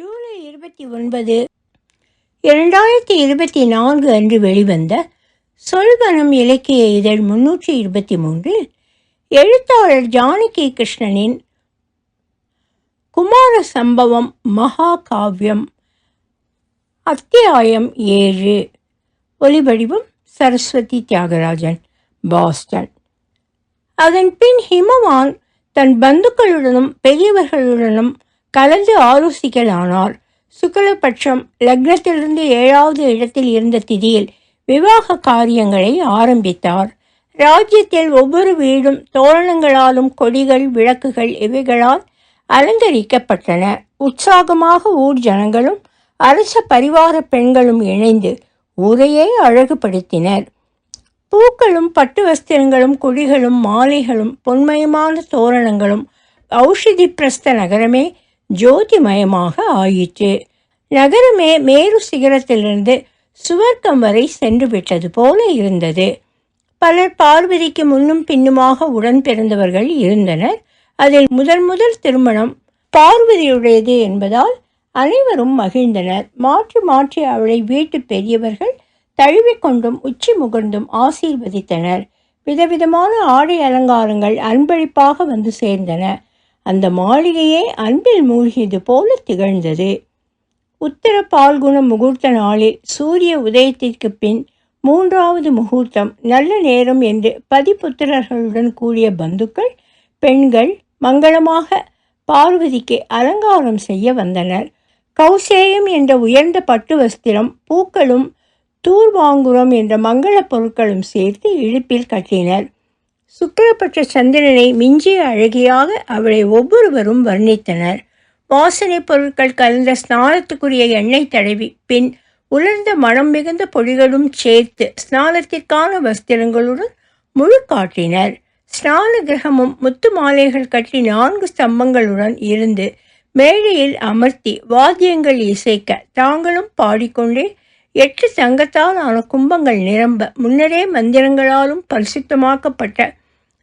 ஜூலை இருபத்தி ஒன்பது இரண்டாயிரத்தி இருபத்தி நான்கு அன்று வெளிவந்த சொல்வனம் இலக்கிய இதழ் முன்னூற்றி இருபத்தி மூன்றில் எழுத்தாளர் ஜானகி கிருஷ்ணனின் குமார சம்பவம் மகாகாவியம் அத்தியாயம் ஏழு ஒலிவடிவம் சரஸ்வதி தியாகராஜன் பாஸ்டன். அதன் பின் ஹிமவான் தன் பந்துக்களுடனும் பெரியவர்களுடனும் கலந்து ஆலோசிக்கலானார். சுக்லபட்சம் லக்னத்திலிருந்து ஏழாவது இடத்தில் இருந்த திதியில் விவாக காரியங்களை ஆரம்பித்தார். ராஜ்யத்தில் ஒவ்வொரு வீடும் தோரணங்களாலும் கொடிகள் விளக்குகள் இவைகளால் அலங்கரிக்கப்பட்டன. உற்சாகமாக ஊர் ஜனங்களும் அரச பரிவார பெண்களும் இணைந்து ஊரையே அழகுபடுத்தினர். பூக்களும் பட்டு வஸ்திரங்களும் கொடிகளும் மாலைகளும் பொன்மயமான தோரணங்களும் ஔஷதி பிரஸ்த நகரமே ஜோதிமயமாக ஆயிற்று. நகரமே மேரு சிகரத்திலிருந்து சுவர்க்கம் வரை சென்று விட்டது போல இருந்தது. பலர் பார்வதிக்கு முன்னும் பின்னுமாக உடன் பிறந்தவர்கள் இருந்தனர். அதில் முதல் முதல் திருமணம் பார்வதியுடையது என்பதால் அனைவரும் மகிழ்ந்தனர். மாற்றி மாற்றி அவளை வீட்டு பெரியவர்கள் தழுவிக்கொண்டும் உச்சி முகர்ந்தும் ஆசீர்வதித்தனர். விதவிதமான ஆடை அலங்காரங்கள் அன்பளிப்பாக வந்து சேர்ந்தன. அந்த மாளிகையே அன்பில் மூழ்கியது போல திகழ்ந்தது. உத்தர பால்குண முகூர்த்த நாளில் சூரிய உதயத்திற்கு பின் மூன்றாவது முகூர்த்தம் நல்ல நேரம் என்று பதிப்புத்திரர்களுடன் கூடிய பந்துக்கள் பெண்கள் மங்களமாக பார்வதிக்கு அலங்காரம் செய்ய வந்தனர். கௌசேயம் என்ற உயர்ந்த பட்டு வஸ்திரம் பூக்களும் தூர்வாங்குரம் என்ற மங்களப் பொருட்களும் சேர்த்து இழுப்பில் கட்டினர். சுக்கிரப்பட்ட சந்திரனை மிஞ்சிய அழகியாக அவளை ஒவ்வொருவரும் வர்ணித்தனர். வாசனை பொருட்கள் கலந்த ஸ்நானத்துக்குரிய எண்ணெய் தடவி பின் உலர்ந்த மனம் மிகுந்த பொடிகளும் சேர்த்து ஸ்நானத்திற்கான வஸ்திரங்களுடன் முழு காட்டினர். ஸ்நான கிரகமும் முத்து மாலைகள் கட்டி நான்கு ஸ்தம்பங்களுடன் இருந்து மேடையில் அமர்த்தி வாத்தியங்கள் இசைக்க தாங்களும் பாடிக்கொண்டே எட்டு தங்கத்தால் ஆன கும்பங்கள் நிரம்ப முன்னரே மந்திரங்களாலும் பரிசுத்தமாக்கப்பட்ட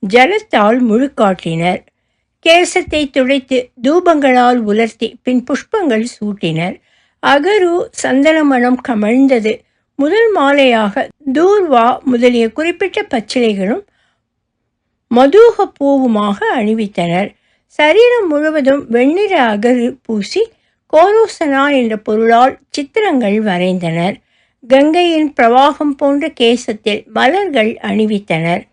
ஜலத்தால் முழுக்காட்டினர் கேசத்தை துடைத்து தூபங்களால் உலர்த்தி பின் புஷ்பங்கள் சூட்டினர். அகரு சந்தனமணம் கமழ்ந்தது. முதல் மாலையாக தூர்வா முதலிய குறிப்பிட்ட பச்சிலைகளும் மதூக பூவுமாக அணிவித்தனர். சரீரம் முழுவதும் வெண்ணிற அகரு பூசி கோரோசனா என்ற பொருளால் சித்திரங்கள் வரைந்தனர். கங்கையின் பிரவாகம் போன்ற கேசத்தில் மலர்கள் அணிவித்தனர்.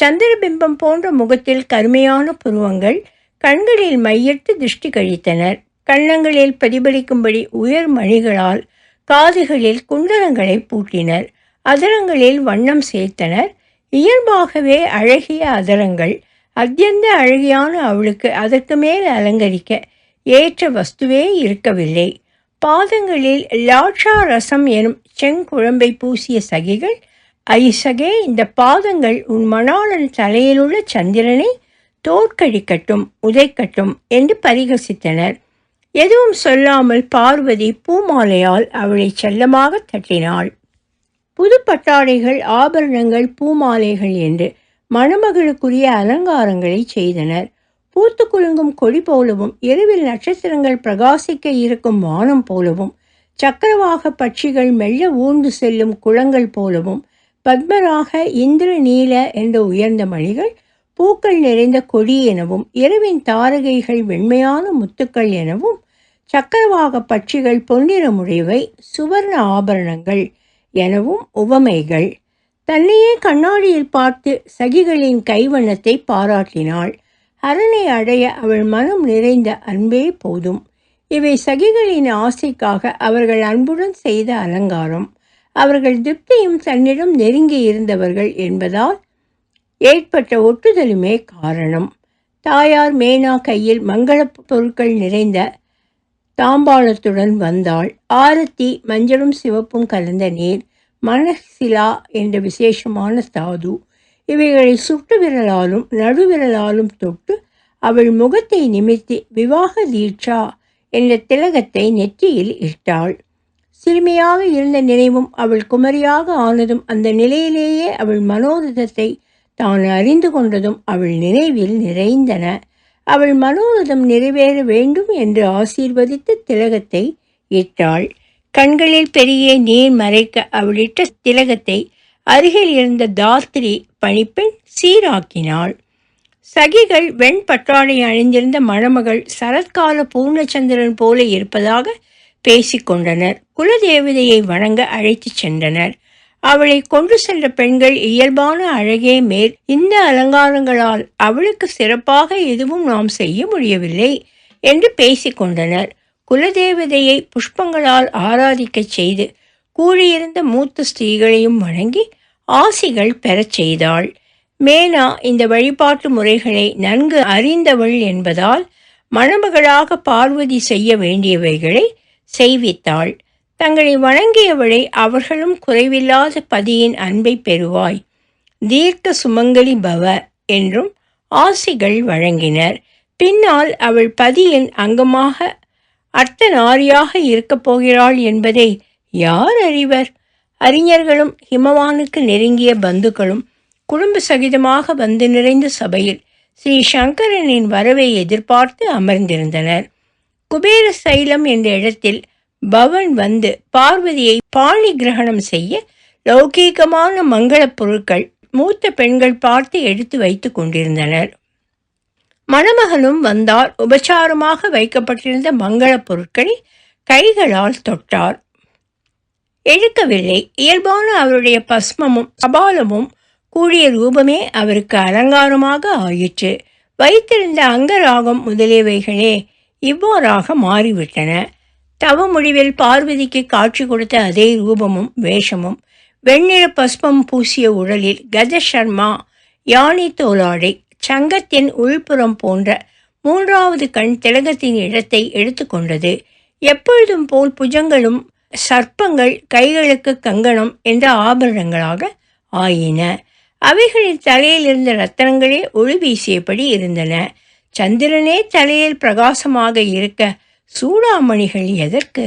சந்திரபிம்பம் போன்ற முகத்தில் கருமையான புருவங்கள் கண்களில் மையிட்டு திருஷ்டி கழித்தனர். கன்னங்களில் பிரதிபலிக்கும்படி உயர் மணிகளால் காதுகளில் குண்டலங்களை பூட்டினர். அதரங்களில் வண்ணம் சேர்த்தனர். இயல்பாகவே அழகிய அதரங்கள் அத்தியந்த அழகியான அவளுக்கு அதற்கு மேல் அலங்கரிக்க ஏற்ற வஸ்துவே இருக்கவில்லை. பாதங்களில் லாட்சா ரசம் எனும் செங்குழம்பை பூசிய சகிகள் ஐசகே இந்த பாதங்கள் உன் மணாளன் தலையிலுள்ள சந்திரனை தோற்கடிக்கட்டும் உதைக்கட்டும் என்று பரிகசித்தனர். எதுவும் சொல்லாமல் பார்வதி பூமாலையால் அவளை செல்லமாக தட்டினாள். புது பட்டாடைகள் ஆபரணங்கள் பூமாலைகள் என்று மணமகளுக்குரிய அலங்காரங்களை செய்தனர். பூத்து குலுங்கும் கொடி போலவும் இரவில் நட்சத்திரங்கள் பிரகாசிக்க இருக்கும் வானம் போலவும் சக்கரவாக பட்சிகள் மெல்ல ஊர்ந்து செல்லும் குளங்கள் போலவும் பத்மராக இந்திர நீல என்ற உயர்ந்த மணிகள் பூக்கள் நிறைந்த கொடி எனவும் இரவின் தாரகைகள் வெண்மையான முத்துக்கள் எனவும் சக்கரவாக பட்சிகள் பொன்னிறமுடையவை சுவர்ண ஆபரணங்கள் எனவும் உவமைகள். தன்னையே கண்ணாடியில் பார்த்து சகிகளின் கைவண்ணத்தை பாராட்டினாள். அரணை அடைய அவள் மனம் நிறைந்த அன்பே போதும். இவை சகிகளின் ஆசைக்காக அவர்கள் அன்புடன் செய்த அலங்காரம். அவர்கள் திருப்தியும் தன்னிடம் நெருங்கி இருந்தவர்கள் என்பதால் ஏற்பட்ட ஒட்டுதலுமே காரணம். தாயார் மேனா கையில் மங்களப் பொருட்கள் நிறைந்த தாம்பாளத்துடன் வந்தாள். ஆரத்தி மஞ்சளும் சிவப்பும் கலந்த நீர் மனசிலா என்ற விசேஷமான தாது இவைகளை சுட்டு விரலாலும் நடுவிரலாலும் தொட்டு அவள் முகத்தை நிமித்தி விவாக தீட்சா என்ற திலகத்தை நெற்றியில் இட்டாள். சிறுமியாக இருந்த நினைவும் அவள் குமரியாக ஆனதும் அந்த நிலையிலேயே அவள் மனோரதத்தை தான் அறிந்து கொண்டதும் அவள் நினைவில் நிறைந்தன. அவள் மனோரதம் நிறைவேற வேண்டும் என்று ஆசீர்வதித்து திலகத்தை இட்டாள். கண்களில் பெரிய நீர் மறைக்க அவளிட்ட திலகத்தை அருகில் இருந்த தாத்ரி பணிப்பெண் சீராக்கினாள். சகிகள் வெண்பட்டாடை அணிந்திருந்த மணமகள் சரத்கால பூர்ணச்சந்திரன் போல இருப்பதாக பேசிக்கொண்டனர் குலதேவதையை வணங்க அழைத்துச் சென்றனர். அவளை கொண்டு சென்ற பெண்கள் இயல்பான அழகே மேல் இந்த அலங்காரங்களால் அவளுக்கு சிறப்பாக எதுவும் நாம் செய்ய முடியவில்லை என்று பேசிக்கொண்டனர் குலதேவதையை புஷ்பங்களால் ஆராதிக்கச் செய்து கூடியிருந்த மூத்த ஸ்திரீகளையும் வணங்கி ஆசிகள் பெறச் செய்தாள். மேனா இந்த வழிபாட்டு முறைகளை நன்கு அறிந்தவள் என்பதால் மணமகளாக பார்வதி செய்ய வேண்டியவைகளை செய்வித்தாள். தங்களை வணங்கியவளை அவர்களும் குறைவில்லாத பதியின் அன்பை பெறுவாய். தீர்க்க சுமங்கலி பவ என்றும் ஆசிகள் வழங்கினர். பின்னால் அவள் பதியின் அங்கமாக அர்த்தநாரியாக இருக்கப் போகிறாள் என்பதை யார் அறிவர்? அறிஞர்களும் ஹிமவானுக்கு நெருங்கிய பந்துக்களும் குடும்ப சகிதமாக வந்து நிறைந்த சபையில் ஸ்ரீ சங்கரனின் வரவை எதிர்பார்த்து அமர்ந்திருந்தனர். குபேர சைலம் என்ற இடத்தில் பவன் வந்து பார்வதியை பாணி கிரகணம் செய்ய லௌகீகமான மங்களப் பொருட்கள் மூத்த பெண்கள் பார்த்து எடுத்து வைத்து கொண்டிருந்தனர். மணமகனும் வந்தார். உபச்சாரமாக வைக்கப்பட்டிருந்த மங்களப் பொருட்களை கைகளால் தொட்டார். எழுக்கவில்லை இயல்பான அவருடைய பஸ்மமும் கபாலமும் கூடிய ரூபமே அவருக்கு அலங்காரமாக ஆயிற்று. வைத்திருந்த அங்கராகம் முதலியவைகளே இவ்வாறாக மாறிவிட்டன. தவ முடிவில் பார்வதிக்கு காட்சி கொடுத்த அதே ரூபமும் வேஷமும். வெண்ணிற பஸ்பம் பூசிய உடலில் கஜ சர்மா யானை தோலாடை சங்கத்தின் உள்புறம் போன்ற மூன்றாவது கண் திலகத்தின் இடத்தை எடுத்துக்கொண்டது எப்பொழுதும் போல் புஜங்களும் சர்ப்பங்கள் கைகளுக்கு கங்கணம் என்ற ஆபரணங்களாக ஆயின. அவைகளின் தலையில் இருந்த ரத்தனங்களே ஒளி வீசியபடி இருந்தன. சந்திரனே தலையில் பிரகாசமாக இருக்க சூடாமணிகள் எதற்கு?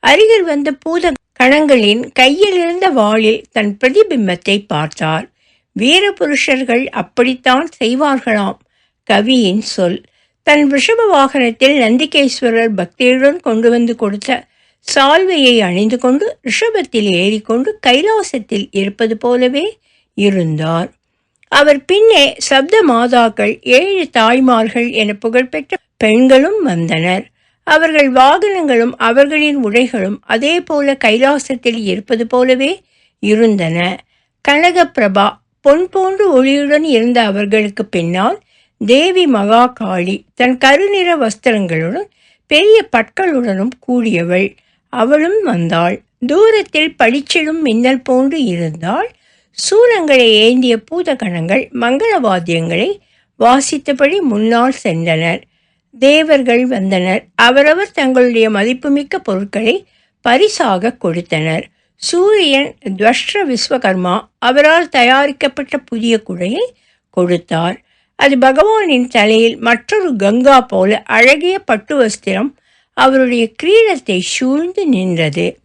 அருகில் வந்த பூத கணங்களின் கையில் இருந்த வாளில் தன் பிரதிபிம்பத்தை பார்த்தார் வீரபுருஷர்கள் அப்படித்தான் செய்வார்களாம். கவியின் சொல். தன் ரிஷப வாகனத்தில் நந்திகேஸ்வரர் பக்தியுடன் கொண்டு வந்து கொடுத்த சால்வையை அணிந்து கொண்டு ரிஷபத்தில் ஏறிக்கொண்டு கைலாசத்தில் இருப்பது போலவே இருந்தார். அவர் பின்னே சப்த மாதாக்கள் ஏழு தாய்மார்கள் என புகழ்பெற்ற பெண்களும் வந்தனர். அவர்கள் வாகனங்களும் அவர்களின் உடைகளும் அதே போல கைலாசத்தில் இருப்பது போலவே இருந்தன. கனகப்பிரபா பொன் போன்று ஒளியுடன் இருந்த அவர்களுக்கு பின்னால் தேவி மகா காளி தன் கருநிற வஸ்திரங்களுடன் பெரிய பற்களுடனும் கூடியவள். அவளும் வந்தாள். தூரத்தில் படிச்சிடும் மின்னல் போன்று இருந்தால் சூரங்களை ஏந்திய பூதகணங்கள் மங்கள வாத்தியங்களை வாசித்தபடி முன்னால் சென்றனர். தேவர்கள் வந்தனர். அவரவர் தங்களுடைய மதிப்புமிக்க பொருட்களை பரிசாக கொடுத்தனர். சூரியன் துவஷ்ட விஸ்வகர்மா அவரால் தயாரிக்கப்பட்ட புதிய குடையை கொடுத்தார். அது பகவானின் தலையில் மற்றொரு கங்கா போல அழகிய பட்டு வஸ்திரம் அவருடைய கிரீடத்தை சூழ்ந்து நின்றது.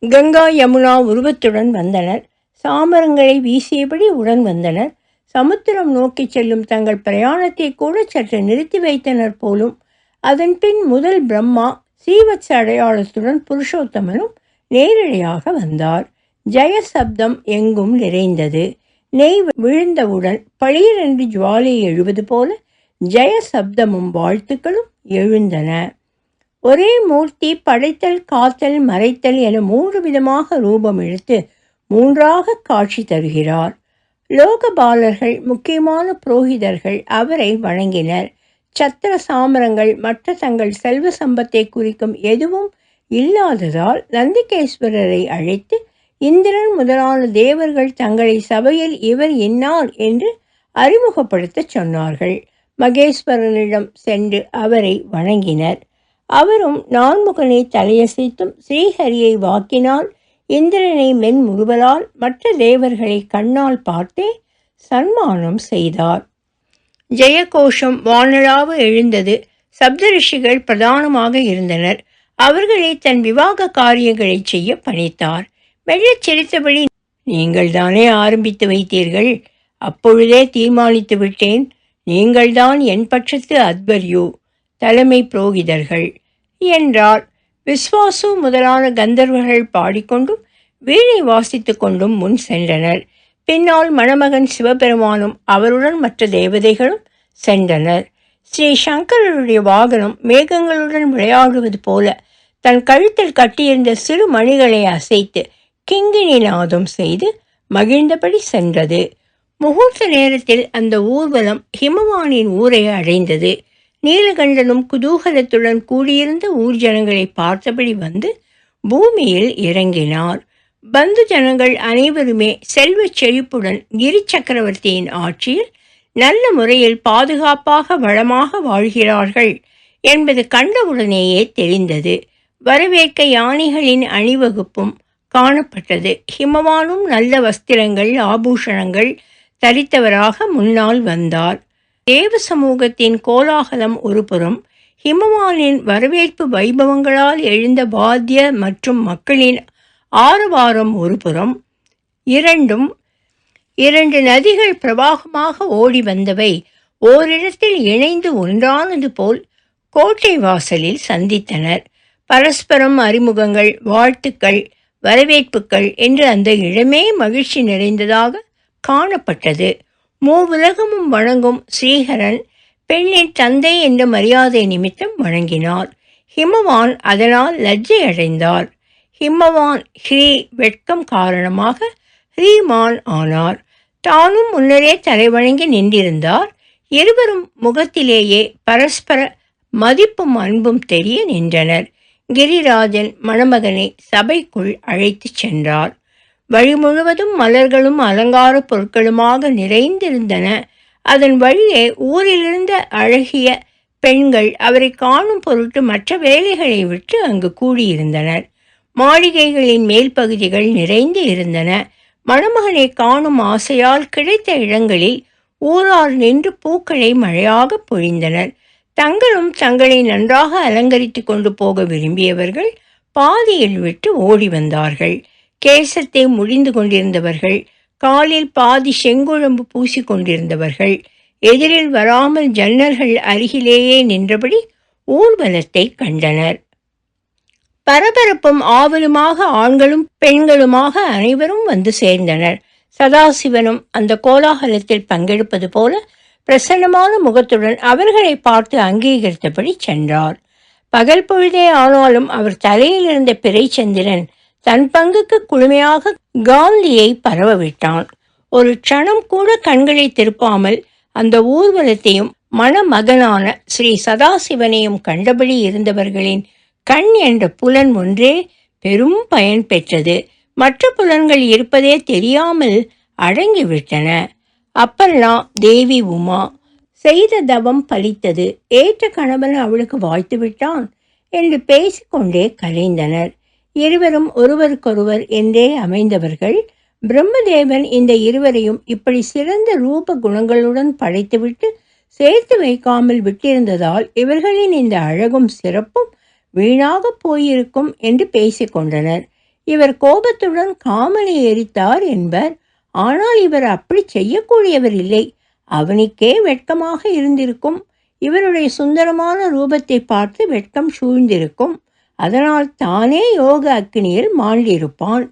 கங்கா யமுனா உருவத்துடன் வந்தனர். சாமரங்களை வீசியபடி உடன் வந்தனர். சமுத்திரம் நோக்கி செல்லும் தங்கள் பிரயாணத்தை கூட சற்று நிறுத்தி வைத்தனர் போலும் அதன் பின் முதல் பிரம்மா சீவத்ச அடையாளத்துடன் புருஷோத்தமனும் நேரடியாக வந்தார். ஜெய சப்தம் எங்கும் நிறைந்தது. நெய் விழுந்தவுடன் பளீரென்று ஜுவாலை எழுவது போல ஜெய சப்தமும் வாழ்த்துக்களும் எழுந்தன. ஒரே மூர்த்தி படைத்தல் காத்தல் மறைத்தல் என மூன்று விதமாக ரூபம் எடுத்து மூன்றாக காட்சி தருகிறார். லோகபாலர்கள் முக்கியமான புரோகிதர்கள் அவரை வணங்கினர். சத்திர சாமரங்கள் மற்ற தங்கள் செல்வ சம்பத்தை குறிக்கும் எதுவும் இல்லாததால் நந்திகேஸ்வரரை அழைத்து இந்திரன் முதலான தேவர்கள் தங்களை சபையில் இவர் இன்னார் என்று அறிமுகப்படுத்தச் சொன்னார்கள். மகேஸ்வரனிடம் சென்று அவரை வணங்கினர். அவரும் நான்முகனை தலையசைத்தும் ஸ்ரீஹரியை வாக்கினால் இந்திரனை மென்முறுவலால் மற்ற தேவர்களை கண்ணால் பார்த்தே சன்மானம் செய்தார். ஜெயகோஷம் வானழாவு எழுந்தது. சப்தரிஷிகள் பிரதானமாக இருந்தனர். அவர்களை தன் விவாக காரியங்களை செய்ய பணித்தார். மெல்லச் சிரித்தபடி நீங்கள் தானே ஆரம்பித்து வைத்தீர்கள்? அப்பொழுதே தீர்மானித்து விட்டேன். நீங்கள்தான் என் பட்சத்து அத்வர்யூ தலைமை புரோகிதர்கள் என்றார் விஸ்வாசு முதலான கந்தர்வர்கள் பாடிக்கொண்டும் வீணை வாசித்து கொண்டும் முன் சென்றனர். பின்னால் மணமகன் சிவபெருமானும் அவருடன் மற்ற தேவதைகளும் சென்றனர். ஸ்ரீ சங்கரருடைய வாகனம் மேகங்களுடன் விளையாடுவது போல தன் கழுத்தில் கட்டியிருந்த சிறு மணிகளை அசைத்து கிங்கினி நாதம் செய்து மகிழ்ந்தபடி சென்றது. முகூர்த்த நேரத்தில் அந்த ஊர்வலம் ஹிமவானின் ஊரை அடைந்தது. நீலகண்டனும் குதூகலத்துடன் கூடியிருந்த ஊர் ஜனங்களை பார்த்தபடி வந்து பூமியில் இறங்கினார். பந்து ஜனங்கள் அனைவருமே செல்வச் செழிப்புடன் கிரி சக்கரவர்த்தியின் ஆட்சியில் நல்ல முறையில் பாதுகாப்பாக வளமாக வாழ்கிறார்கள் என்பது கண்டவுடனேயே தெரிந்தது. வரவேற்க யானைகளின் அணிவகுப்பும் காணப்பட்டது. ஹிமவானும் நல்ல வஸ்திரங்கள் ஆபூஷணங்கள் தரித்தவராக முன்னால் வந்தார். தேவ சமூகத்தின் கோலாகலம் ஒருபுறம் ஹிமவானின் வரவேற்பு வைபவங்களால் எழுந்த வாத்திய மற்றும் மக்களின் ஆரவாரம் ஒருபுறம் இரண்டும் இரண்டு நதிகள் பிரவாகமாக ஓடி வந்தவை ஓரிடத்தில் இணைந்து ஒன்றானது போல் கோட்டை வாசலில் சந்தித்தனர். பரஸ்பரம் அறிமுகங்கள் வாழ்த்துக்கள் வரவேற்புகள் என்று அந்த இடமே மகிழ்ச்சி நிறைந்ததாக காணப்பட்டது. மூவுலகமும் வணங்கும் ஸ்ரீஹரன் பெண்ணின் தந்தை என்ற மரியாதை நிமித்தம் வணங்கினார். ஹிமவான் அதனால் லஜ்ஜை அடைந்தார். ஹிமவான் ஹ்ரீ வெட்கம் காரணமாக ஹ்ரீமான் ஆனார். தானும் முன்னரே தலைவணங்கி நின்றிருந்தார். இருவரும் முகத்திலேயே பரஸ்பர மதிப்பும் அன்பும் தெரிய நின்றனர். கிரிராஜன் மணமகனை சபைக்குள் அழைத்துச் சென்றார். வழி முழுவதும் மலர்களும் அலங்கார பொருட்களுமாக நிறைந்திருந்தன. அதன் வழியே ஊரிலிருந்த அழகிய பெண்கள் அவரை காணும் பொருட்டு மற்ற வேலைகளை விட்டு அங்கு கூடியிருந்தனர். மாளிகைகளின் மேல் பகுதிகள் நிறைந்து இருந்தன. மணமகனை காணும் ஆசையால் கிடைத்த இடங்களில் ஊரார் நின்று பூக்களை மழையாக பொழிந்தனர். தங்களும் தங்களை நன்றாக அலங்கரித்து கொண்டு போக விரும்பியவர்கள் பாதியில் விட்டு ஓடி வந்தார்கள். கேசத்தை முடிந்து கொண்டிருந்தவர்கள் காலில் பாதி செங்குழம்பு பூசி கொண்டிருந்தவர்கள் எதிரில் வராமல் ஜன்னல்கள் அருகிலேயே நின்றபடி ஊர்வலத்தை கண்டனர். பரபரப்பும் ஆவலுமாக ஆண்களும் பெண்களுமாக அனைவரும் வந்து சேர்ந்தனர். சதாசிவனும் அந்த கோலாகலத்தில் பங்கெடுப்பது போல பிரசன்னமான முகத்துடன் அவர்களை பார்த்து அங்கீகரித்தபடி சென்றார். பகல் பொழுதே ஆனாலும் அவர் தலையில் இருந்த பிறைச்சந்திரன் தன் பங்குக்கு குழுமையாக காந்தியை பரவவிட்டான் ஒரு க்ஷணம் கூட கண்களை திருப்பாமல் அந்த ஊர்வலத்தையும் மணமகனான ஸ்ரீ சதாசிவனையும் கண்டபடி இருந்தவர்களின் கண் என்ற புலன் ஒன்றே பெரும் பயன் பெற்றது. மற்ற புலன்கள் இருப்பதே தெரியாமல் அடங்கிவிட்டன. அப்பர்ணா தேவி உமா செய்த தவம் பலித்தது ஏற்ற கணவன் அவளுக்கு வாழ்த்து விட்டான் என்று பேசிக்கொண்டே கலைந்தனர். இருவரும் ஒருவருக்கொருவர் என்றே அமைந்தவர்கள் பிரம்மதேவன் இந்த இருவரையும் இப்படி சிறந்த ரூப குணங்களுடன் படைத்துவிட்டு சேர்த்து வைக்காமல் விட்டிருந்ததால் இவர்களின் இந்த அழகும் சிறப்பும் வீணாக போயிருக்கும் என்று பேசிக்கொண்டனர் இவர் கோபத்துடன் காமனை எரித்தார் என்பர். ஆனால் இவர் அப்படி செய்யக்கூடியவர் இல்லை. அவனுக்கே வெட்கமாக இருந்திருக்கும். இவருடைய சுந்தரமான ரூபத்தை பார்த்து வெட்கம் சூழ்ந்திருக்கும். அதனால் தானே யோக அக்னியில் மாண்டிருப்பான்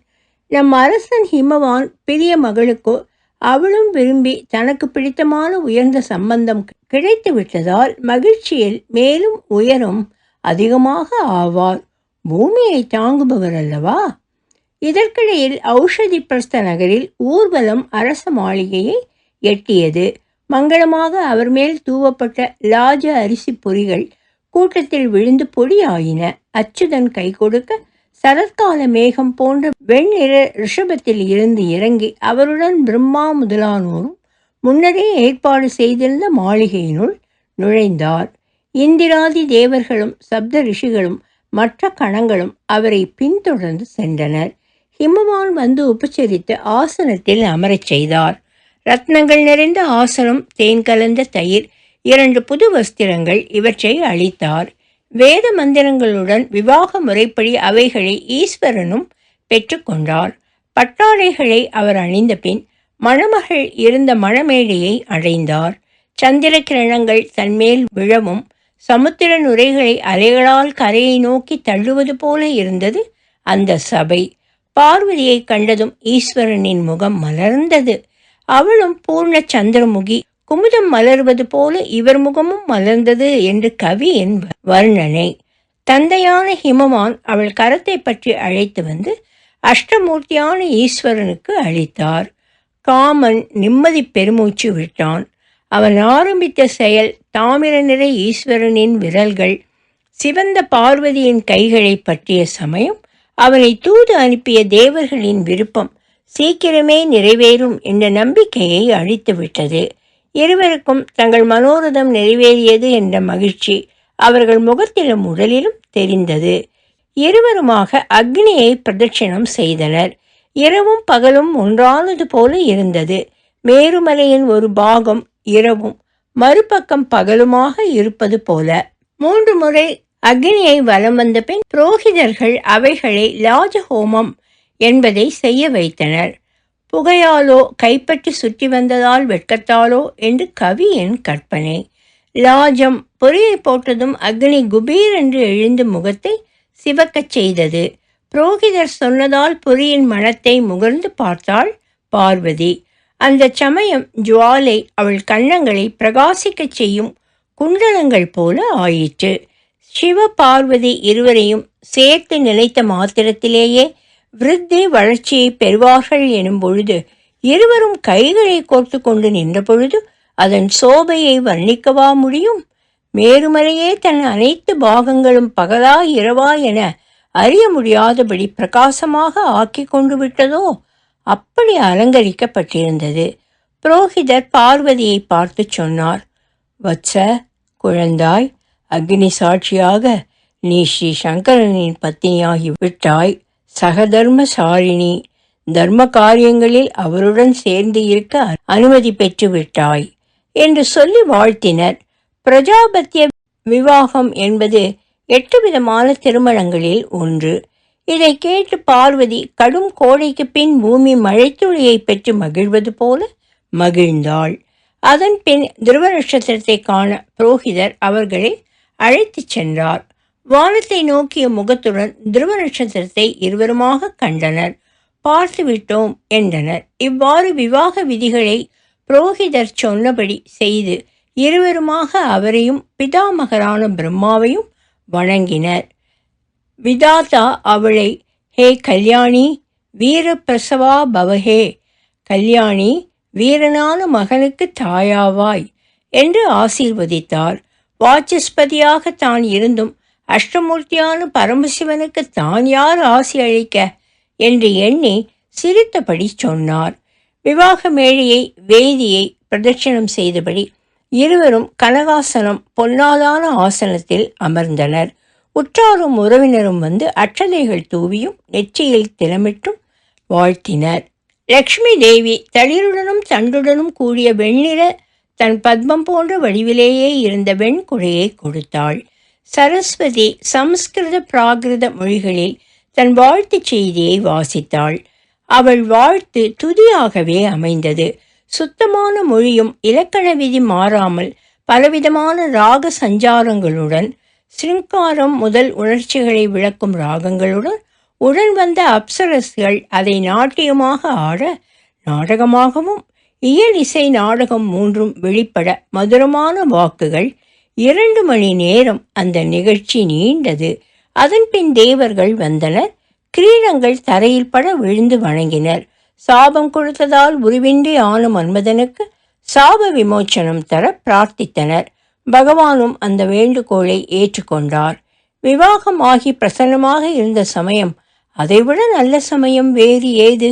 நம் அரசன் ஹிமவான் பெரிய மகளுக்கோ அவளும் விரும்பி தனக்கு பிடித்தமான உயர்ந்த சம்பந்தம் கிடைத்து விட்டதால் மகிழ்ச்சியில் மேலும் உயரும் அதிகமாக ஆவார் பூமியை தாங்குபவர் அல்லவா? இதற்கிடையில் ஔஷதி பிரஸ்த நகரில் ஊர்வலம் அரச மாளிகையை எட்டியது. மங்களமாக அவர் மேல் தூவப்பட்ட லாஜ அரிசி பொறிகள் கூட்டத்தில் விழுந்து பொடியாயின. அச்சுதன் கை கொடுக்க சரத்கால மேகம் போன்ற வெண்ணிற ரிஷபத்தில் இருந்து இறங்கி அவருடன் பிரம்மா முதலானோரும் முன்னரே ஏற்பாடு செய்திருந்த மாளிகையினுள் நுழைந்தார். இந்திராதி தேவர்களும் சப்த ரிஷிகளும் மற்ற கணங்களும் அவரை பின்தொடர்ந்து சென்றனர். ஹிமவான் வந்து உபச்சரித்து ஆசனத்தில் அமரச் செய்தார். ரத்னங்கள் நிறைந்த ஆசனம் தேன் கலந்த தயிர் இரண்டு புது வஸ்திரங்கள் இவற்றை அளித்தார். வேத மந்திரங்களுடன் விவாக முறைப்படி அவைகளை ஈஸ்வரனும் பெற்றுக்கொண்டார் பட்டாடைகளை அவர் அணிந்த பின் மணமகள் இருந்த மணமேடையை அடைந்தார். சந்திர கிரணங்கள் தன்மேல் விழவும் சமுத்திர நுரைகளை அலைகளால் கரையை நோக்கி தள்ளுவது போல இருந்தது அந்த சபை. பார்வதியை கண்டதும் ஈஸ்வரனின் முகம் மலர்ந்தது. அவளும் பூர்ண சந்திரமுகி குமுதம் மலர்வது போல இவர் முகமும் மலர்ந்தது என்று கவி கவியின் வர்ணனை. தந்தையான ஹிமவான் அவள் கரத்தை பற்றி அழைத்து வந்து அஷ்டமூர்த்தியான ஈஸ்வரனுக்கு அளித்தார். காமன் நிம்மதி பெருமூச்சு விட்டான். அவன் ஆரம்பித்த செயல் தாமிர நிறை ஈஸ்வரனின் விரல்கள் சிவந்த பார்வதியின் கைகளை பற்றிய சமயம் அவனை தூது அனுப்பிய தேவர்களின் விருப்பம் சீக்கிரமே நிறைவேறும் என்ற நம்பிக்கையை அழித்துவிட்டது இருவருக்கும் தங்கள் மனோரதம் நிறைவேறியது என்ற மகிழ்ச்சி அவர்கள் முகத்திலும் உடலிலும் தெரிந்தது. இருவருமாக அக்னியை பிரதட்சிணம் செய்தனர். இரவும் பகலும் ஒன்றானது போல இருந்தது. மேருமலையின் ஒரு பாகம் இரவும் மறுபக்கம் பகலுமாக இருப்பது போல. மூன்று முறை அக்னியை வலம் வந்த பின் புரோகிதர்கள் அவைகளை லாஜஹோமம் என்பதை செய்ய வைத்தனர். புகையாலோ கைப்பற்றி சுற்றி வந்ததால் வெட்கத்தாலோ என்று கவியின் கற்பனை. லாஜம் பொறியை போட்டதும் அக்னி குபீர் என்று எழுந்து முகத்தை சிவக்கச் செய்தது. புரோகிதர் சொன்னதால் பொறியின் மனத்தை முகர்ந்து பார்த்தாள் பார்வதி. அந்த சமயம் ஜுவாலை அவள் கன்னங்களை பிரகாசிக்கச் செய்யும் குண்டலங்கள் போல ஆயிற்று. சிவ பார்வதி இருவரையும் சேர்த்து நினைத்த மாத்திரத்திலேயே விருத்தி வளர்ச்சியை பெறுவார்கள் எனும் பொழுது இருவரும் கைகளை கோர்த்து கொண்டு நின்ற பொழுது அதன் சோபையை வர்ணிக்கவா முடியும்? மேருமலையே தன் அனைத்து பாகங்களும் பகலா இரவா என அறிய முடியாதபடி பிரகாசமாக ஆக்கி கொண்டு விட்டதோ? அப்படி அலங்கரிக்கப்பட்டிருந்தது. புரோகிதர் பார்வதியை பார்த்து சொன்னார் வச்ச குழந்தாய் அக்னி சாட்சியாக நீ ஸ்ரீ சங்கரனின் பத்தினியாகி விட்டாய். சகதர்மசாரிணி தர்ம காரியங்களில் அவருடன் சேர்ந்து இருக்க அனுமதி பெற்றுவிட்டாய் என்று சொல்லி வாழ்த்தினர். பிரஜாபத்திய விவாகம் என்பது எட்டு விதமான திருமணங்களில் ஒன்று. இதை கேட்டு பார்வதி கடும் கோடைக்கு பின் பூமி மழைத்துளியை பெற்று மகிழ்வது போல மகிழ்ந்தாள். அதன் பின் துருவ நட்சத்திரத்தை காண புரோகிதர் அவர்களை அழைத்துச் சென்றார். வானத்தை நோக்கிய முகத்துடன் துருவ நட்சத்திரத்தை இருவருமாக கண்டனர். பார்த்துவிட்டோம் என்றனர். இவ்வாறு விவாக விதிகளை புரோகிதர் சொன்னபடி செய்து இருவருமாக அவரையும் பிதாமகரான பிரம்மாவையும் வணங்கினர். விதாதா அவளை ஹே கல்யாணி வீர பிரசவா பவஹே கல்யாணி வீரனான மகனுக்கு தாயாவாய் என்று ஆசீர்வதித்தார். வாச்சஸ்பதியாக தான் இருந்தும் அஷ்டமூர்த்தியான பரமசிவனுக்கு தான் யார் ஆசி அளிக்க? என்று எண்ணி சிரித்தபடி சொன்னார். விவாக மேழையை வேதியை பிரதட்சணம் செய்தபடி இருவரும் கனகாசனம் பொன்னாதான ஆசனத்தில் அமர்ந்தனர். உற்றாரும் உறவினரும் வந்து அற்றதைகள் தூவியும் நெற்றியில் திறமிட்டும் வாழ்த்தினர். லக்ஷ்மி தேவி தளிருடனும் தண்டுடனும் கூடிய வெண்ணிற தன் பத்மம் போன்ற வடிவிலேயே இருந்த வெண்குடையை கொடுத்தாள். சரஸ்வதி சம்ஸ்கிருத பிராகிருத மொழிகளில் தன் வாழ்த்துச் செய்தியை வாசித்தாள். அவள் வாழ்த்து துதியாகவே அமைந்தது. சுத்தமான மொழியும் இலக்கண விதி மாறாமல் பலவிதமான ராக சஞ்சாரங்களுடன் சிருங்காரம் முதல் உணர்ச்சிகளை விளக்கும் ராகங்களுடன் உடன் வந்த அப்சரஸ்கள் அதை நாட்டியமாக ஆட நாடகமாகவும் இயல் இசை நாடகம் மூன்றும் வெளிப்பட மதுரமான வாக்குகள் இரண்டு மணி நேரம் அந்த நிகழ்ச்சி நீண்டது. அதன்பின் தேவர்கள் வந்தனர். கிரீடங்கள் தரையில் பட விழுந்து வணங்கினர். சாபம் கொடுத்ததால் உருவின்றி ஆன மன்மதனுக்கு சாப விமோச்சனம் தர பிரார்த்தித்தனர். பகவானும் அந்த வேண்டுகோளை ஏற்றுக்கொண்டார். விவாகம் ஆகி பிரசன்னமாக இருந்த சமயம் அதைவிட நல்ல சமயம் வேறு ஏது?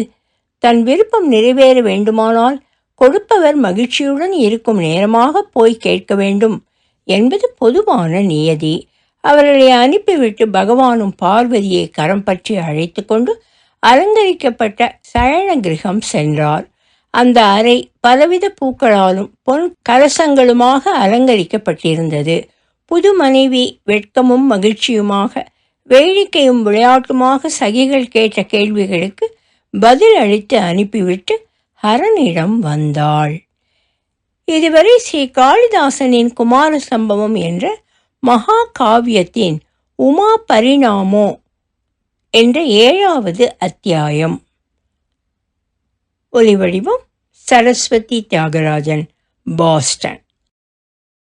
தன் விருப்பம் நிறைவேற வேண்டுமானால் கொடுப்பவர் மகிழ்ச்சியுடன் இருக்கும் நேரமாக போய் கேட்க வேண்டும். என்பது பொதுவான நியதி. அவர்களை அனுப்பிவிட்டு பகவானும் பார்வதியை கரம் பற்றி அழைத்து கொண்டு அலங்கரிக்கப்பட்ட சயன கிரகம் சென்றார். அந்த அறை பலவித பூக்களாலும் பொன் கலசங்களுமாக அலங்கரிக்கப்பட்டிருந்தது. புது மனைவி வெட்கமும் மகிழ்ச்சியுமாக வேடிக்கையும் விளையாட்டுமாக சகிகள் கேட்ட கேள்விகளுக்கு பதில் அளித்து அனுப்பிவிட்டு ஹரனிடம் வந்தாள். இதுவரை ஸ்ரீ காளிதாசனின் குமார சம்பவம் என்ற மகா காவியத்தின் உமா பரிணாமோ என்ற ஏழாவது அத்தியாயம். ஒலிவடிவம் சரஸ்வதி தியாகராஜன் பாஸ்டன்.